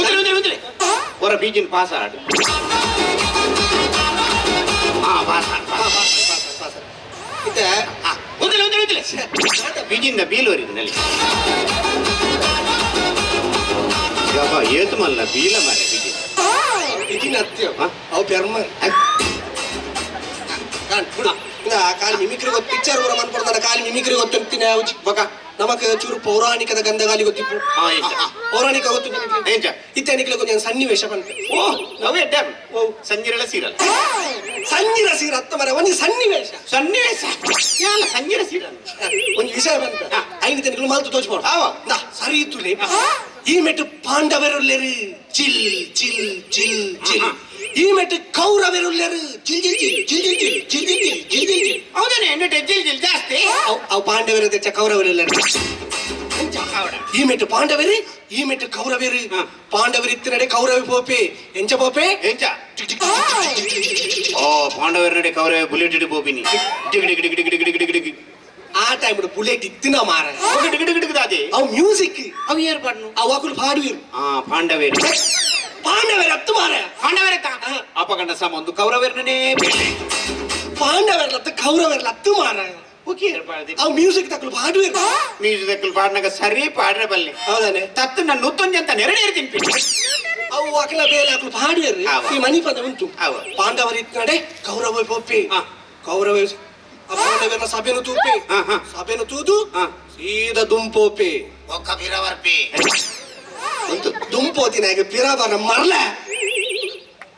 ಉದ್ರಿ ಉದ್ರಿ ಉದ್ರಿ. ಹೊರ ಬೀಜಿನ ಪಾಸ ಆಡು. ಆ ಪಾಸ ಇದ ಉದ್ರಿ ಉದ್ರಿ ಉದ್ರಿ. ಬೀಜಿಂದ ಬೀಲೋರಿದ್ನಲ್ಲಿ ಯಪ್ಪ ಏತು ಮಲ್ಲ ಬೀಲ ಮಾರೆ ಬೀಜಿ ಬೀಜಿನ ಹತ್ತಿಯ ಅವು ಬೆರ್ಮ ಕಾಣ್ ಬಿಡು. ಇಂದ ಕಾಲಿ ಮಿಮಿಕ್ರಿ ಗೊತ್ತು ಪಿಕ್ಚರ್ ಪೂರ ಮನ್ಪಡ್ತಾನೆ ಕಾಲಿ ಮಿಮಿಕ್ರಿ ಗೊತ್ತಿರ್ತೀನಿ ಅವು ಚಿಕ್ಕ ಬಕ ನಮಕ್ ಚೂರು ಪೌರಾಣಿಕದ ಗಂಧಗಾಲಿ ಗೊತ್ತಿಪ್ಪು. ಪೌರಾಣಿಕ ಗೊತ್ತು ಇತ್ಯಾನಿಕ್ಲ ಕೊಂಚ ಸನ್ನಿವೇಶ ಬಂತು. ಓ ನವೇ ಡ್ಯಾಮ್. ಓ. ಸಂಜೆರಳ ಸೀರಲ್ ಸಂಜಿರ ಸೀರ ಹತ್ತ ಮರ ಒಂದು ಸನ್ನಿವೇಶ. ಸನ್ನಿವೇಶ? ಯಾಲ ಸಂಜೆರ ಸೀರಲ್ ಒಂದು ವಿಷಯ ಬಂತ. ಐದು ತೆನಿಗಳು ಮಾತು ತೋಚ್ಬೋದು. ಆವ. ನಾ ಸರಿ ಇತ್ತು ಲೇ. ಈ ಮೆಟ್ಟು ಪಾಂಡವರುಲ್ಲೆರು ಚಿಲ್ ಚಿಲ್ ಚಿಲ್ ಚಿಲ್. ಈ ಮೆಟ್ಟು ಕೌರವರುಲ್ಲೆರು ಚಿಲ್ ಚಿಲ್ ಚಿಲ್ ಚಿಲ್ ಚಿಲ್ ಚಿಲ್ ಚಿಲ್ ಚಿಲ್ ಚಿಲ್ ಚಿಲ್ ಚಿಲ್ ಚಿಲ್ ಹೌದೇನೆ ಎಣ್ಣೆ ಜಿಲ್ ಜಿಲ್ ಜಾಸ್ತಿ ಅವ್ ಅವ್ ಪಾಂಡವರು ತೆಚ್ಚ ಕೌರವರುಲ್ಲೆರು ಈ ಮೆಟ್ಟು ಪಾಂಡವರು ಈ ಮೆಟ್ಟು ಕೌರವೇರು ಹಾ. ಪಾಂಡವರು ಇತ್ತಿನಡೆ ಕೌರವ ಪೋಪೆ ಎಂಚ ಪೋಪೆ ಎಂಚ ಓ ಪಾಂಡವರ ನಡೆ ಕವರೆ ಬುಲೆಟ್ ಇಡಿ ಬೋಬಿನಿ ಡಿಗ್ ಡಿಗ್ ಡಿಗ್ ಡಿಗ್ ಡಿಗ್ ಡಿಗ್ ಡಿಗ್ ಡಿಗ್ ಆ ಟೈಮ್ ಬುಲೆಟ್ ಇತ್ತಿನ ಮಾರ ಡಿಗ್ ಡಿಗ್ ಡಿಗ್ ಡಿಗ್ ದಾದೆ ಅವ್ ಮ್ಯೂಸಿಕ್ ಅವು ಏರ್ ಪಾಡ್ನು ಅವ್ ವಾಕುಲು ಪಾಡುವಿರು ಆ ಪಾಂಡವೇರು ಪಾಂಡವರ ಹತ್ತು ಮಾರ ಪಾಂಡವರ ಅಪಗಂಡ ಸಂಬಂಧ ಕೌರವರನೇ ಪಾಂಡವರ್ಲತ್ತು ಕೌರವರ್ಲತ್ತು ಮಾರ ಓಕೆ ಅವ್ ಮ್ಯೂಸಿಕ್ ತಕ್ಕಲು ಪಾಡುವಿರು ಮ್ಯೂಸಿಕಲ್ ಪಾಡ್ನಾಗ ಸರಿ ಪಾಡ್ರೆ ಬಲ್ಲೆ ಹೌದಾನೆ. ತತ್ತು ನನ್ನ ನುತ್ತೊಂಜಿ ಅಂತ ನೆರಡೆ ಇರ್ತೀನಿ ಅವು ಅಕಲ ಬೇಲೆ ಅಕಲು ಪಾಡುವಿರು ಅವ. ಈ ಮನಿ ಪದ ಉಂಟು. ಅವ. ಪಾಂಡವರ ಇತ್ತನಡೆ ಕೌರವ ಪೊಪ್ಪಿ ಹಾ. ಕೌರವ ಪಾಂಡವರ ಸಭೆನು ತೂಪಿ. ಹಾ, ಹಾ. ಸಭೆನು ತೂದು. ಹಾ. ಸೀದಾ ದುಂಪೋಪಿ ಒಕ್ಕ ಬಿರವರ್ಪಿ. ಇದು ದುಂಪೋತಿನಾಗೆ ಪಿರಾಬನ ಮರಲೆ.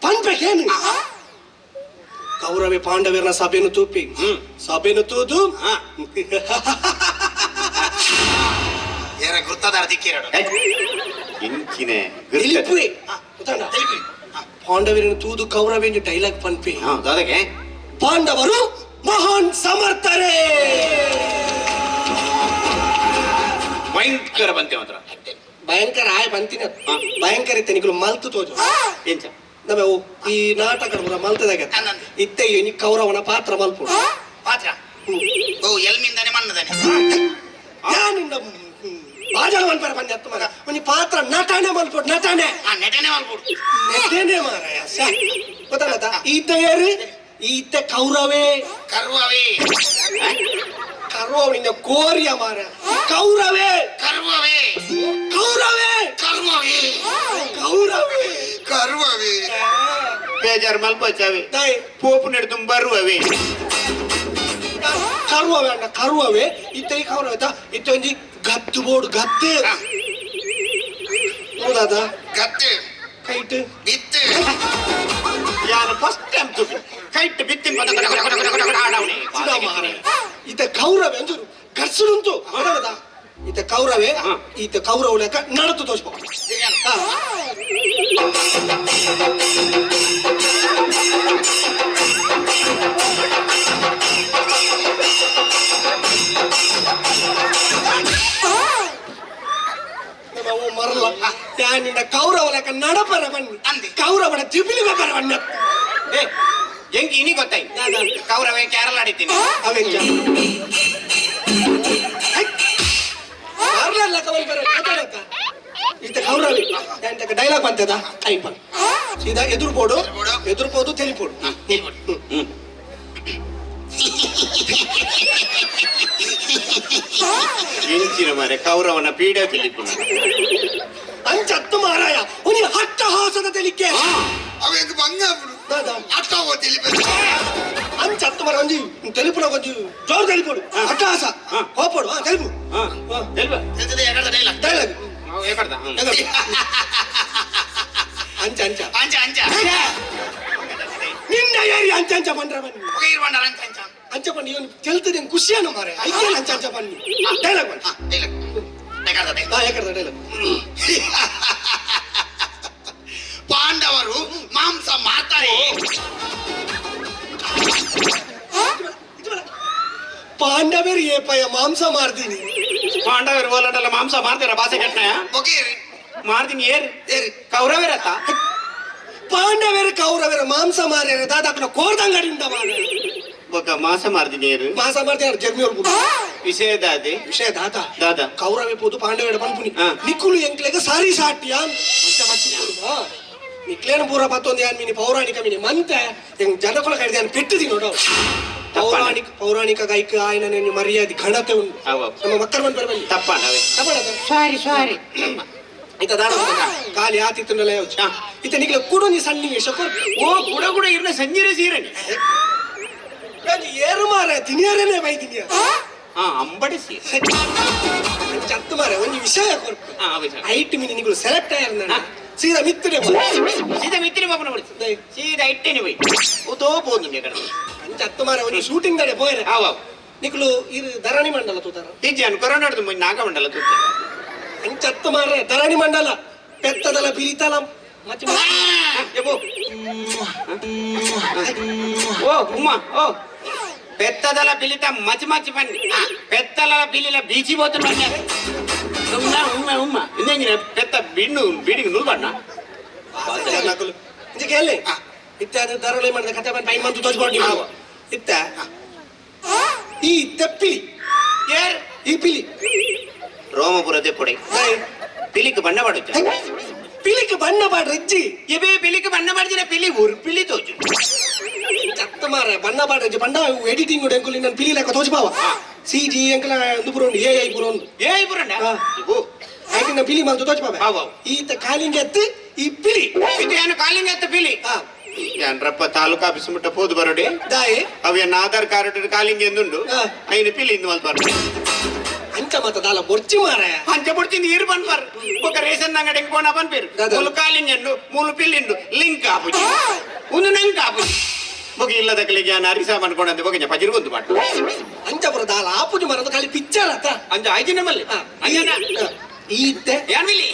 ಪಂಪೇನು ಕೌರವಿ ಪಾಂಡವರನ ಸಭೆನು ತೂಪಿ. ಸಭೆನು ತೂದು. ಏನ ಗುರ್ತದಾರ ದಿಕ್ಕಿರಡು ಇಂಚಿನೆ ಇಲಿಪುಯಿ ಪಾಂಡವರನ್ನು ತೂದು ಕೌರವ ಡೈಲಾಗ್ ಪನ್ಪಿ ಅದಕ್ಕೆ? ಪಾಂಡವರು ಮಹಾನ್ ಸಮರ್ಥರೇ. ಭಯಂಕರ ಬಂತೆ ಮಾತ್ರ. ಭಯಂಕರ ಆಯ್ ಬಂತಿನ ಹಾ. ಭಯಂಕರ ಇತ್ತೆ ನಿಗಳು ಮಲ್ತು ತೋಜು. ಎಂಚ ನಮ್ಮ ಈ ನಾಟಕ ಮಲ್ತದಾಗ. ಇತ್ತೆ ಈ ಕೌರವನ ಪಾತ್ರ ಮಲ್ಪು. ಪಾತ್ರ? ಓ ಎಲ್ಮಿಂದಾನೆ ಮಣ್ಣದಾನೆ ಯಾನಿಂದ ಬಾಜಳ ಮಲ್ಪರ ಬಂದ ಹತ್ತು ಮಗ. ಒಂದು ಪಾತ್ರ ನಟನೆ ಮಲ್ಪೋಡು ನಟನೆ. ಆ ನೆಟನೆ ಮಾಡ್ಬಿಡು ನಟನೆ ಮಾರಾಯ. ಗೊತ್ತಾಗತ್ತ ಈತ ಯಾರು? ಈತ ಕೌರವೇ. ಕರ್ವವೇ. ಕರ್ವ ನಿನ್ನ ಕೋರಿಯ ಮಾರ ಕೌರವೇ ಕರ್ವವೇ ಕೌರವೇ ಕರ್ವವೇ ಕೌರವೇ ಕರ್ವವೇ ಬೇಜಾರು ಮಲ್ಪಚಾವೆ ತಾಯಿ ಪೋಪು ನಡೆದು ಬರುವವೆ ಕರುವವೆ ಅಣ್ಣ ಕರುವವೆ ಇತ್ತ ಈ ಕೌರವ ಆಯ್ತಾ ಇತ್ತ ಒಂಜಿ ಗತ್ತು ಬೋಡು ಗತ್ತು ಹೌದಾದ ಗತ್ತೆ ಕೈಟ್ ಬಿತ್ತು ಯಾರು ಫಸ್ಟ್ ಟೈಮ್ ತುಟಿ ಕೈಟ್ ಬಿತ್ತಿ ಈತ ಕೌರವೆ ಅಂಜೂರು ಕರ್ಸುಡುಂತು ಮಾಡದ ಈತ ಕೌರವೆ ಈತ ಕೌರವ ಲೆಕ್ಕ ನಡತು ತೋರಿಸ್ಬೋ మరల దాని కౌరవులక నడపరవన్ కౌరవుల జిబిలి పరవన్ ఏ ಹೆಂಗ್ ಇನಿ ಗೊತ್ತಾಯ್ತು ಕೌರವ ಕ್ಯಾರಲ್ ಆಡಿದ್ದೀನಿ ಡೈಲಾಗ್ ಬಂತದ ಟೈಪ್ ಸೀದಾ ಎದುರ್ಬೋಡು? ಎದುರ್ಬೋದು ತಿಳಿಬೋಡು ಎಂಚಿನ ಮಾರೆ ಕೌರವನ ಪೀಡೆ ತಿಳಿಪು ಹಾಸನೆ ತೆಲಿಕ್ಕೆ ಅವೆಗ್ ಬಂಗಾಪುಡು ಅಕ್ಕಾ ಓ ತೆಲಿಪು ಅಂ ಚಾತುಮರಂಜಿ ನೀ ತೆಲಿಪುನ ಒಜ್ ಜೋರ ತೆಲಿಪೋಡು ಆಕಾಶ ಹಾಪೋಡು ತೆಲಿಪು. ಹಾ ತೆಲಿವೆ ಇಕ್ಕೆ ಎಕಡೆ ತೆಲಿಕ್ತಲ್ಲ ಎಕಡೆ ತೆಲಿ ಹಾ ಅಂಚ ಅಂಚ. ಅಂಚ ಅಂಚ. ನಿನ್ನ ಏರಿ ಅಂಚ ಬಂದ್ರವ ನೀ ಇರ್ವಾ ನರಂ ಅಂಚ ಅಂಚ. ಬನ್ನಿ. ಯು ತೆಲ್ತ ನಿನ್ ಖುಷಿ ಆನೋ ಮಾರೇ ಅಂಚ ಅಂಚ ಬನ್ನಿ. ತೆಲಿಕ್ತಲ್ಲ ತೆಕರ್ದ ತೆಲಿಕ್ತಲ್ಲ ಎಕಡೆ ತೆಲಿಕ್ತಲ್ಲ ಪಾಂಡವರು ಮಾಂಸ ಮಾತಾರೆ ಪಾಂಡವರು ಪಯ ಮಾಂಸ ಮಾಡ್ತೀನಿ ಪಾಂಡವರು ಹೋಲಾಟಲ್ಲ ಮಾಂಸ ಮಾಡ್ತೀರ ಬಾಸೆ ಕೆಟ್ಟ ಒಗೇರಿ ಮಾಡ್ತೀನಿ ಏರ್ ಏರಿ ಪಾಂಡವರು ಕೌರವರ ಮಾಂಸ ಮಾರ್ಯಾರ ದಾದಾಕ್ನ ಕೋರ್ದಂಗಡಿಂದ ಮಾಡ ಒಬ್ಬ ಮಾಸ ಮಾಡ್ತೀನಿ ಏರು ಮಾಸ ಮಾಡ್ತೀನಿ ಜರ್ಮಿ ಅವ್ರು ವಿಷಯ ದಾದೆ ವಿಷಯ ದಾತ ದಾದ. ಕೌರವ ಪೋದು ಪಾಂಡವರ ಬಂದ್ಬಿಡಿ. ನಿಕ್ಕುಲು ಎಂಕ್ಲೆಗ ಸಾರಿ ಸಾಟ್ಯ? ಅಂತ ನಿಕ್ಲೇನ ಪೂರ ಪತ್ತೊಂದು ಯಾನ್ ಮಿನಿ ಪೌರಾಣಿಕ ಮಿನಿ. ಮಂತೆ ಹೆಂಗ್ ಜನಕುಲ ಕಡಿದ ಯಾನ್ ಪೆಟ್ಟಿದಿ ನೋಡು ಪೌರಾಣಿಕ ಪೌರಾಣಿಕ ಗಾಯಕ ಆಯ್ನ ನೆನ್ನೆ ಮರ್ಯಾದೆ ಘನತೆ ಉಂಟು. ನಮ್ಮ ಮಕ್ಕಳ ಬಂದ ಬರ ತಪ್ಪ ತಪ್ಪಡದ ಸಾರಿ ಸಾರಿ ಇತ ದಾಡ ಕಾಲಿ ಆತಿತ್ತುಂಡಲ ಯೋಚ ಇತ ನಿಕ್ಲ ಕುಡು ನೀ ಸಣ್ಣ ನಿಮಿಷ ಓ ಗುಡ ಗುಡ ಇರ್ನ ಸಂಜೀರೆ ಸೀರಣಿ ನಾನು ಮಾರ? ತಿನಿಯರೇನೆ ಬೈ ತಿನಿಯ ಅಂಬಡಿ ಸೀರೆ. ಚತ್ತು ಮಾರ ಒಂದು ವಿಷಯ ಕೊರ್ಪು ಹೈಟ್ ಮಿನಿ ನಿಗಳು ಸೆಲೆಕ್ಟ್ ಆಯ್ರ ಸೀದಾ ಮಿತ್ತಡೆ ಬಾ ಸೀದಾ ಮಿತ್ತಿನ ಬಾಬನ ಬಿಡ್ತು ಸೀದಾ ಇಟ್ಟೇನೆ ಬೈ ಉತೋ పోదు ఇక్కడ ಚತ್ತು ಮಾರ ಒಂದು ಶೂಟಿಂಗ್ ದಡೆ ಪೋಯ್ರೆ ಅವ ನಿಕ್ಲು ಇದು ಧರಣಿ ಮಂಡಲ ತೂತಾರ ఇది అనుకోరా నడుదు నాక మండల చూస్తే ಚತ್ತು ಮಾರ್ರೆ ಧರಣಿ ಮಂಡಲ ಪೆತ್ತದಲ ಪಿಲಿತಲ ಮತ್ತೆ చెప్పు ఓ ఉమ్మ ఓ పెద్దదల పిలిత మచి మచి పని పెద్దల పిల్లిల బీచిపోతున్నా ഉമ്മ ഉമ്മ ഉമ്മ. ഇതെങ്ങനെ പെത്ത ബിണ്ണു ബീഡിങ് നുൽബണ്ണ ಅಲ್ಲೇ ಇತ್ತ ಅದು ಧಾರಾವಳಿ ಮಾಡಿದ ಕಥೆ ಬಂದು ಟೈಮ್ ಬಂದು ತೋರಿಸ್ಕೊಂಡು ಈ ತಪ್ಪಿಲಿ ಯಾರು ಈ ಪಿಲಿ ರೋಮಪುರದೇ ಕೊಡೆ ಪಿಲಿಕ್ ಬಣ್ಣ ಮಾಡುತ್ತೆ ಪಿಲಿಕ್ ಬಣ್ಣ ಮಾಡ್ರಿ ಅಜ್ಜಿ ಎಬೆ ಪಿಲಿಕ್ ಬಣ್ಣ ಮಾಡಿದ್ರೆ ಪಿಲಿ ಊರ್ ಪಿಲಿ ತೋಚು ಚತ್ತ ಮಾರ ಬಣ್ಣ ಮಾಡ್ರಿ ಬಣ್ಣ ಎಡಿಟಿಂಗ್ ನಾನು ಪಿಲಿ ಲೆಕ್ಕ ತೋರಿಸ್ಬಾವ ಸಿಜಿ ಅಂಕಲ ಒಂದು ಪುರೋಂಡು ಏ ಐ ಪುರೋಂಡು ಏ ಪುರಣ್ಣ ಇವು? ಹಾಗೆ ಪಿಲಿ ಮಂತು ತೋಚ ಬಾಬಾ. ಈತ ಕಾಲಿಂಗ ಎತ್ತಿ ಈ ಪಿಲಿ. ಏನು ಕಾಲಿಂಗ ಎತ್ತ ಪಿಲಿ? ಏನ್ರಪ್ಪ ತಾಲೂಕು ಆಫೀಸ್ ಮುಟ್ಟ ಹೋದ್ ಬರೋಡಿ? ದಾಯಿ. ಅವೇನ್ ಆಧಾರ್ ಕಾರ್ಡ್ ಕಾಲಿಂಗ್ ಎಂದುಂಡು? ಐನು ಪಿಲಿ ಇಂದು ಮಲ್ ಬರೋದು ಅಂಚ ಮತದಾಲ ಬೊರ್ಚಿ ಮಾರ ಅಂಚ ಬೊರ್ಚಿ ನೀರು ಬನ್ಬಾರ ಬೊಕ್ಕ ರೇಷನ್ ಅಂಗಡಿ ಪೋಣ ಬನ್ಬೀರು ಮೂಲು ಕಾಲಿಂಗ್ ಎಂಡು ಮೂಲು ಪಿಲ್ಲಿಂಡು ಲಿಂಕ್ ಆಪುಜಿ. ಒಂದು ನಂಗೆ ಆಪು ಬೊಕ ಇಲ್ಲದಕ್ಕಲೆ ಜ್ಞಾನ ಅರಿಸ ಮಾಡ್ಕೊಂಡಂತೆ ಬೊಕ ಪಜಿರ್ ಬಂದು ಪಾಟ್ ಅಂಜ ಬರದ ಆಪುಜಿ ಮರದ ಖಾಲಿ ಪಿಕ್ಚರ್ ಅತ್ತ. ಅಂಜ ಆಯ್ಕೆ ನಮ್ಮಲ್ಲಿ. ಈತೆ ಯಾನ್ವಿಲಿ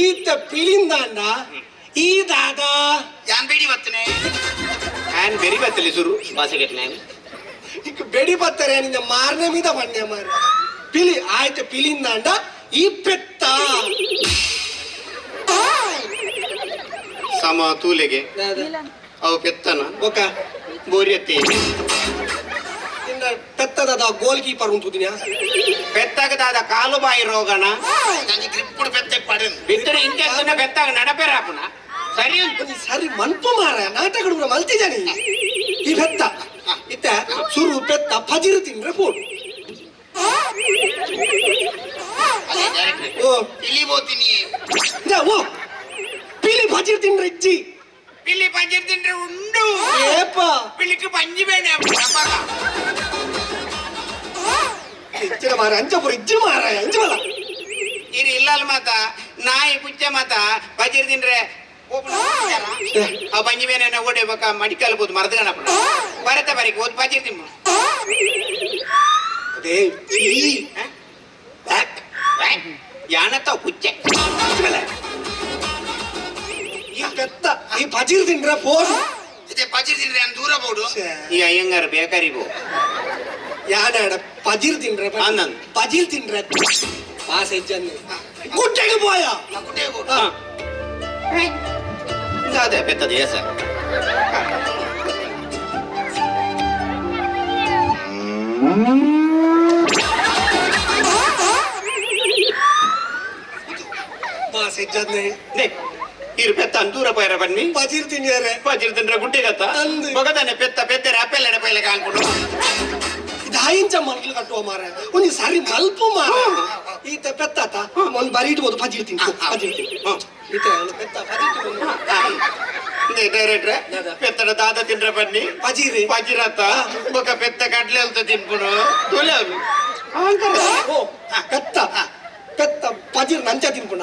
ಈತ ಪಿಳಿಂದಾಂಡ ಈ ದಾದಾ ಯಾನ್ ಬೇಡಿ ಬತ್ತನೆ? ಯಾನ್ ಬೆರಿ ಬತ್ತಲಿ ಸುರು? ಬಾಸೆಗೆಟ್ಲೆ ಈಗ ಬೆಡಿ ಬತ್ತರೆ ನಿನ್ನ ಮಾರ್ನೆ ಮೀದ ಬಣ್ಣೆ ಮಾರ ಪಿಲಿ ಆಯ್ತು ಪಿಲಿಂದಾಂಡ ಈ ಪೆತ್ತ ಸಮ ತೂಲೆಗೆ. ಅವು ಪೆತ್ತನ ಬೊಕ ಬೋರ್ಯತ್ತೆ ಇನ್ನ ಪೆತ್ತದಾದ ಗೋಲ್ ಕೀಪರ್ ಉಂಟು ದಿನ. ಪೆತ್ತಗದಾದ ಕಾಲು ಬಾಯಿ ರೋಗಣ ಗ್ರಿಪ್ಪುಡು ಪೆತ್ತಕ್ಕೆ ಪಡೆದು ಬಿತ್ತನೆ ಇಂಕೆ ಪೆತ್ತಾಗ ನಡಪೇರಾಪನ ಸರಿ ಸರಿ ಮನ್ಪು ಮಾರ ನಾಟಕಗಳು ಮಲ್ತಿದ್ದಾನೆ. ಈ ಪೆತ್ತ. ಇತ್ತ ಸುರು ಪೆತ್ತ ಫಜಿರು ತಿಂದ್ರೆ ಫೋನ್ ಓ. ಇಲಿ ಬೋತಿನಿ ಓ. ಪಿಲಿ ಫಜಿರು ತಿಂದ್ರೆ ಇಜ್ಜಿ. పిల్లి పంచర్ తింటే ఉండు పిల్లికి పంచి ಇಜ್ಜಿನ ಮಾರ ಅಂಜಪುರ ಇಜ್ಜಿನ ಮಾರ ಅಂಜಮಲ್ಲ ಇರಿ ಇಲ್ಲಲ್ ಮಾತ ನಾಯಿ ಕುಚ್ಚೆ ಮಾತ ಬಜೀರ್ ತಿಂದ್ರೆ ಆ ಬಂಜಿ ಬೇನೆ ಓಡೆ ಬಕ ಮಡಿಕಲ್ ಬೋದು ಮರದ ಗಣಪ ಬರತ್ತ ಬರೀಕ್ ಓದ್ ಬಜೀರ್ ತಿಮ್ಮ ಅದೇ ಯಾನತ್ತ ಕುಚ್ಚೆ ಈ ಪೆತ್ತ ಈ ಪಜೀರ್ ತಿಂಡ್ರ ಫೋನ್ ಇದೆ ಪಜೀರ್ ತಿಂದ್ರೆ ನಾನು ದೂರ ಬೋಡು ಈ ಅಯ್ಯಂಗಾರ ಬೇಕರಿಗೂ ಯಾಡ ಪಜೀರ್ ತಿಂಡ್ರೆ ಆನಂದ್ ಪಜೀರ್ ತಿಂಡ್ರೆ ಪಾಸ್ ಹೆಜ್ಜನ್ ಗುಟ್ಟೆಗೆ ಪೋಯ ಗುಟ್ಟೆಗೆ ಪೋಡ ಅದೇ ಪೆತ್ತದ ಏಸ पास इज़्ज़त नहीं देख ಇರು ಪೆತ್ತ ದೂರ ಪೈರ ಬನ್ನಿ. ಪಜಿರ್ ತಿಂಡಿಯಾರೆ ಪಜಿರ್ ತಿಂದ್ರೆ ಗುಡ್ಡೆಗತ್ತ ಅಂದ್. ಮಗದನೆ ಪೆತ್ತ ಪೆತ್ತೆರೆ ಅಪ್ಪೆಲ್ಲಡೆ ಪೈಲೆ ಕಾಣ್ಕೊಂಡು. ದಾಯಿಂಚ ಮಲ್ಗಿಲ್ ಕಟ್ಟುವ ಮಾರ. ಒಂದು ಸಾರಿ ಮಲ್ಪ ಮಾರ. ಈತ ಪೆತ್ತಾತ. ಒಂದು ಬರಿ ಇಟ್ಬೋದು ಪಜಿರ್ ತಿಂಡಿ ಪಜಿರ್ ತಿಂಡಿ ಈತ ಪೆತ್ತ ಡೈರೆಕ್ಟ್ರೆ ಪೆತ್ತಡ ದಾದ. ತಿಂದ್ರೆ ಬನ್ನಿ. ಪಜಿರಿ. ಪಜಿರತ್ತ ಬೊಕ ಪೆತ್ತ ಕಡ್ಲೆ ಅಂತ ತಿನ್ಬಿಡು. ಹಾ ಅದು ಕತ್ತ ಪೆತ್ತ. ಪಜಿರ್ ನಂಚ ತಿನ್ಕೊಂಡ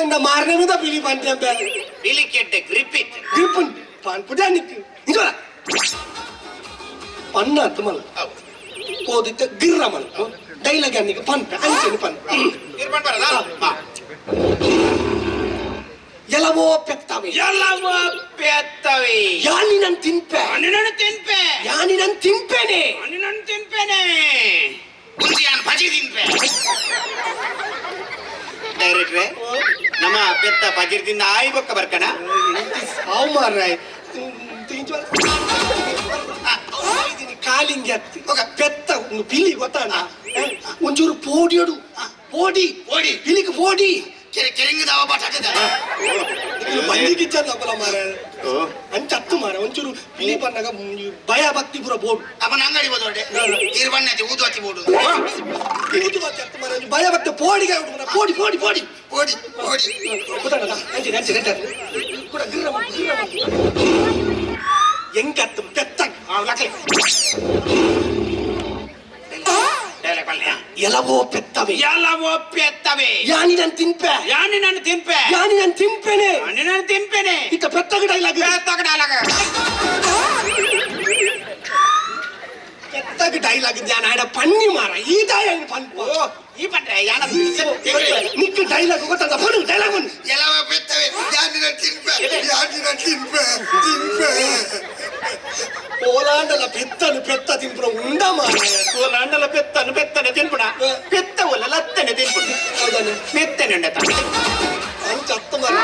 இந்த மாறனமே தான் பிலி பண்ணிட்டேன் பேரு பிலி கேட்ட கிரிப்பிட் கிரிப்பன் பான்புடா நிக்கு நீ சொல்ல பண்ணா துமல் போதித்த கிர்ரமல் டைலாக் அன்னைக்கு பண்ண அன்னைக்கு பண்ண கிர்பன் பரதா ಎಲ್ಲವೋ ಪೆತ್ತವೆ ಎಲ್ಲವೋ ಪೆತ್ತವೆ ಯಾನಿನನ್ ತಿನ್ಪೆ ಅನಿನನ್ ತಿನ್ಪೆ ಯಾನಿನನ್ ತಿನ್ಪೆನೆ ಅನಿನನ್ ತಿನ್ಪೆನೆ ಉಂದಿಯಾನ್ ಭಜಿ ತಿನ್ಪೆ ಡೈರೆಕ್ಟ್ರೆ ನಮ್ಮ ಪೆತ್ತ ಪಗಿರ್ದಿಂದ ಆಯ್ ಬೊಕ್ಕ ಬರ್ಕಣ. ಸಾವು ಮಾರ್ರಾಯ್ ಕಾಲಿಂಗೆ ಹತ್ತಿ ಪೆತ್ತ ಒಂದು ಪಿಲಿ ಗೊತ್ತಾಣ ಒಂಚೂರು ಪೋಡಿಯೋಡು ಪೋಡಿ. ಪೋಡಿ. ಪಿಲಿಗೆ ಪೋಡಿ. ಕೆರೆ ಕೆರೆಂಗ ದಾವ ಬಟಾಟದ ಬಂದಿಗೆ ಚಂದ ಮಾರ ಓ ಅಂಚತ್ತು ಮಾರ ಒಂಚೂರು ಪಿಲಿ ಬಂದಾಗ ಭಯ ಭಕ್ತಿ ಪುರ ಬೋಡು ಅವನ ಅಂಗಡಿ ಹೋದೋಡೆ ಇರ್ಬಣ್ಣ ಊದು ಹತ್ತಿ ಬೋಡು ಊದು ಚತ್ತು ಮಾರ ಒಂಚೂರು ಭಯ ಭಕ್ತಿ ಪೋಡಿಗೆ ಉಂಟು ಮಾರ್ರೆ. ಪೋಡಿ ಪೋಡಿ ಪೋಡಿ ಓಡಿ ಓಡಿ ಗೊತ್ತಾಡ ಅಂಚಿನ ಅಂಚಿನ ಕೂಡ ಗಿರ್ರ ಮಾಡು, ಗಿರ್ರ ಮಾಡು. ಹೆಂಗತ್ತು ಪೆತ್ತ ಡೈರೆಕ್ಟ್ ಬಲ್ಲೆ ಎಲವೋ ಪೆತ್ತವೆ. ಎಲ್ಲವ ಪೆತ್ತವೆ. ಯಾನಿ ನಾನು ತಿನ್ಪೆ ಯಾನಿ ನಾನು ತಿನ್ಪೆ ಯಾನಿ ನಾನು ನನ್ ತಿಂಪೇನೆ. ನಾನು ತಿನ್ಪೇನೆ ಇತ್ತ ಪೆತ್ತಗ ಡೈಲಾಗ್ ಪೆತ್ತಗ ಡೈಲಾಗ್ ಪೆತ್ತಗ ಡೈಲಾಗ್ ಜ್ಞಾನ ಆಡ ಪನ್ನಿ ಮಾರ. ಈ ದಾಯ ಪನ್ಪ ಓ ಈ ಪಟ್ರೆ ಯಾನ ನಿಕ್ಕ ಡೈಲಾಗ್ ಗೊತ್ತದ ಪನು ಡೈಲಾಗ್ ಒಂದು. ಎಲ್ಲವ ಬೆತ್ತವೆ ಯಾನಿನ ತಿನ್ಪೆ ಯಾನಿನ ತಿನ್ಪೆ ತಿನ್ಪೆ పెత్తను పెత్త ಪೆತ್ತ ఉండమా ಉಂಡ పెత్తను పెత్తన తింపున ಪೆತ್ತನೆ వల్ల ಪೆತ್ತ తింపున ಲತ್ತನೆ ತಿನ್ಪುಣ ಹೌದಾನೆ ಮೆತ್ತನೆ ಉಂಡ ಅಂಚ ಅತ್ತ ಮಾರ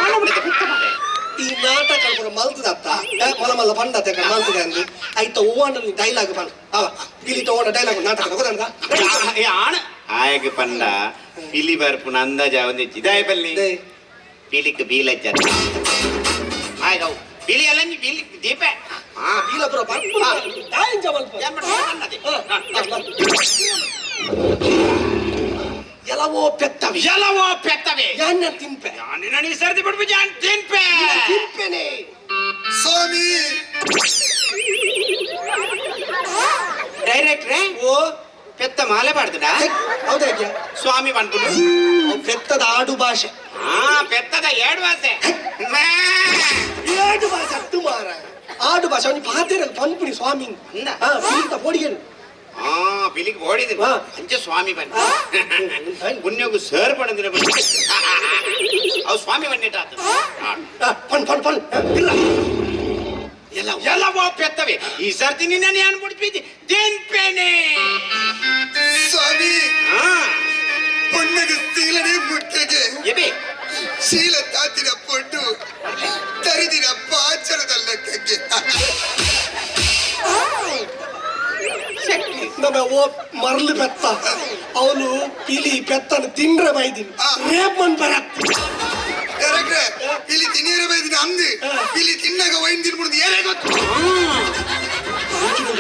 ಈ ನಾಟಕ ಮಲ್ತದತ್ತ? ಮಲ ಮಲ್ಲ ಪಂಡ ತೆಗ ಮಲ್ತದೆ ಅಂದು. ಆಯ್ತ ಓವಾಂಡಲ ಡೈಲಾಗ್ ಪನ್ ಅವ ಇಲ್ಲಿ ತಗೊಂಡ ಡೈಲಾಗ್ ನಾಟಕ ಗೊತ್ತಂದ ಆಣ. ಆಯಗ ಪಂಡ ಪಿಲಿ ಬರ್ಪುನ ಅಂದಾಜ ಒಂದು ಚಿದಾಯ ಬಲ್ಲಿ ಪಿಲಿಕ್ ಬೀಲಜ್ಜ. ಆಯ್ಗ ಬಿಳಿ ಅಲ್ಲ ನೀ ಬಿಳಿ ದೀಪ ಹಾ ಇಲ್ಲ ಪುರ ಬರ್ಪುರ ಡಾಯಿಂಜ ಮಲ್ಪ ಎಲವೋ ಪೆತ್ತವೆ. ಎಲ್ಲವೋ ಪೆತ್ತವೆ. ಯಾನ್ನ ತಿಂಪೆ? ಯಾನಿ ನನಗೆ ಸರ್ದಿ ಬಿಡ್ಬು ಜಾನ್ ತಿನ್ಪೆ ತಿಂಪೆನೆ. ಸ್ವಾಮಿ. ಡೈರೆಕ್ಟ್ರೆ? ಓ. ಪೆತ್ತ ಮಾಲೆ ಮಾಡ್ತಡ ಹೌದಾ ಸ್ವಾಮಿ ಬಂದ್ಬಿಡು ಪೆತ್ತದ ಆಡು ಭಾಷೆ. ಹಾ ಪೆತ್ತದ ಎರಡು ವಾಸೆ ಏಡು ಭಾಷೆ ಅಟ್ಟು ಮಾರ ಆಡು ಭಾಷೆ ಅವನಿ ಪಾತೆರ ಬಂದ್ಬಿಡಿ ಸ್ವಾಮಿ. ಅಂದ. ಹಾ ಪೀತ ಪೋಡಿಗೆನು ಆ ಬಿಲಿಗೆ ಓಡಿದ್ರು ಹಾ. ಅಂಚೆ ಸ್ವಾಮಿ ಬನ್ನಿ ಪುಣ್ಯಗು ಸರ್ ಬಣ್ಣದಿರ ಬನ್ನಿ. ಅವು ಸ್ವಾಮಿ ಬನ್ನಿಟ್ಟಾತ ಪನ್ ಪನ್ ಪನ್ ಇಲ್ಲ. ಎಲ್ಲ ಎಲ್ಲ ವಾಪೆತ್ತವೆ ಈ ಸರ್ತಿ ನಿನ್ನೆ ಅನ್ಬಿಡ್ತೀವಿ ದೇನ್ ಪೇನೆ. ಸ್ವಾಮಿ. ಹಾ ಪೊಣ್ಣಗೆ ಸೀಲನೆ ಮುಟ್ಟೆಗೆ. ಎಬೆ. ಶೀಲ ತಾತಿನ ಪೊಟ್ಟು. ನಮ್ಮ ಓ ಮರ್ಲು ಪೆತ್ತ ಅವನು ಪಿಲಿ ಬೆತ್ತನ ತಿಂದ್ರೆ ಬೈದಿನಿ. ಆ. ರೇಪ್ ಮನ್ ಬರ ಕರೆಕ್ಟ್ರೆ ಇಲ್ಲಿ ತಿನ್ನಿರ ಅಂದಿ. ಅಂದು ಇಲ್ಲಿ ತಿನ್ನಾಗ ವೈನ್ ತಿನ್ಬಿಡ್ದು ಏನೇ ಗೊತ್ತು?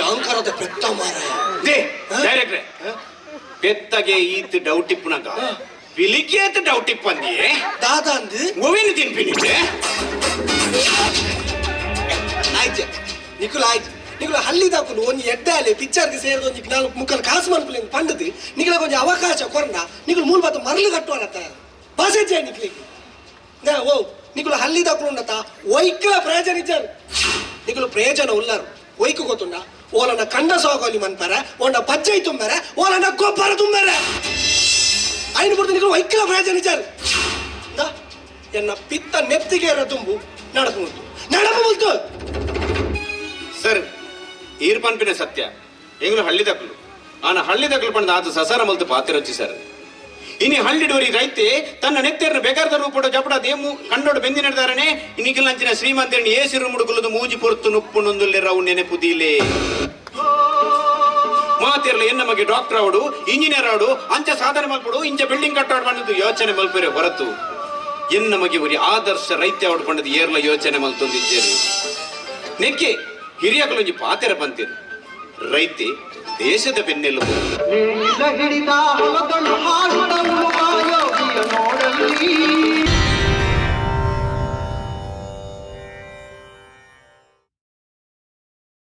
ಅಹಂಕಾರದ ಬೆತ್ತ ಮಾರ ದೇ ಡೈರೆಕ್ಟ್ರೆ ಬೆತ್ತಗೆ ಈತ್ ಡೌಟ್ ಇಪ್ಪುನಗ. ಪಿಲಿಕೇತ್ ಡೌಟ್ ಇಪ್ಪಂದಿ ದಾದಾ ಅಂದು? ಗೋವಿನ ತಿನ್ಪಿನಿದೆ ಆಯ್ತು. ನಿಖುಲ್ ಆಯ್ತು. ನಿಖುಲ್ ಹಲ್ಲಿ ದಾಕುಲು ಒಂದು ಎಡ್ಡಾಲೆ ಪಿಕ್ಚರ್ಗೆ ಸೇರಿದ ಒಂದು ನಾಲ್ಕು ಮುಕ್ಕಲು ಕಾಸು ಮನ್ಪುಲಿ ಪಂಡದು ನಿಗಳ ಕೊಂಚ ಅವಕಾಶ ಕೊರಂಡ ನಿಗಲ ಮೂಲ ಬತ್ತ ಮರಳು ಕಟ್ಟುವನತ್ತ ಭಾಷೆ ನಿಖಿಲಿಗೆ ನಾ ಓ ನಿಗಲ ಹಲ್ಲಿ ದಾಕುಲು ಉಂಡತ ಒಯ್ಕಲ ಪ್ರಯೋಜನ ಇಜ್ಜಾರು ನಿಗಲ ಪ್ರಯೋಜನ ಉಲ್ಲರು. ಒಯ್ಕು ಗೊತ್ತುಂಡ, ಓಲನ ಕಂಡ ಸೋಗೋಲಿ ಮನ್ಪರ ಓಂಡ ಪಚ್ಚೈ ತುಂಬರ, ಓಲನ ಗೊಬ್ಬರ ತುಂಬರ. ಐನು ಬರ್ದು ನಿಗಲ ವೈಕಲ ಪ್ರಯೋಜನ ಇಜ್ಜಾರು ಎನ್ನ ಪಿತ್ತ ನೆತ್ತಿಗೆ ಇರೋ ತುಂಬು ನಡಕು ನಡಪು ದಕ್ಕಲು ಆನ ಹಳ್ಳಿ ದಕ್ಕಲು ಪಂಡ ಆತ ಸಸಾರ ಮಲ್ತು ಪಾತ್ರ ರಚಿ ಸರ್ ಇನಿ ಹಳ್ಳಿಡುವರಿ ರೈತೆ ತನ್ನ ನೆತ್ತೆರನ್ನು ಬೇಕಾದ ರೂಪಡ ಜಪಡ ದೇಮು ಕಂಡೋಡು ಬೆಂದಿ ನಡೆದಾರನೆ. ಇನ್ನಿಗಿಲ್ಲಂಚಿನ ಶ್ರೀಮಂತರನ್ನು ಏಸಿರು ಮುಡುಗುಲದು ಮೂಜಿ ಪೊರ್ತು ನುಪ್ಪು ನೊಂದುಲ್ಲೆ ನೆನಪು ನೆನೆಪುದಿಲೆ. ಮಾತಿರ್ಲ ಎನ್ನ ಮಗೆ ಡಾಕ್ಟರ್ ಅವಡು ಇಂಜಿನಿಯರ್ ಅವಡು ಅಂಚ ಸಾಧನೆ ಮಲ್ಪಡು, ಇಂಚ ಬಿಲ್ಡಿಂಗ್ ಕಟ್ಟಾಡ್ ಬಂದದ್ದು ಯೋಚನೆ ಮಲ್ಪರೆ ಹೊರತು. ಎನ್ನ ಮಗೆ ಬರಿ ಆದರ್ಶ ರೈತ ಪಂಡದ ಏರ್ಲ ಯೋಚನೆ ಮಲ್ತೊಂದಿದ್ದೇನೆ. ನೆಕ್ಕೆ ಹಿರಿಯಗಳೊಂಜಿ ಪಾತೆರ ಬಂತಿರು. ರೈತಿ ದೇಶದ ಬೆನ್ನೆಲುಬು. ನೀಲ ಹಿಡಿದ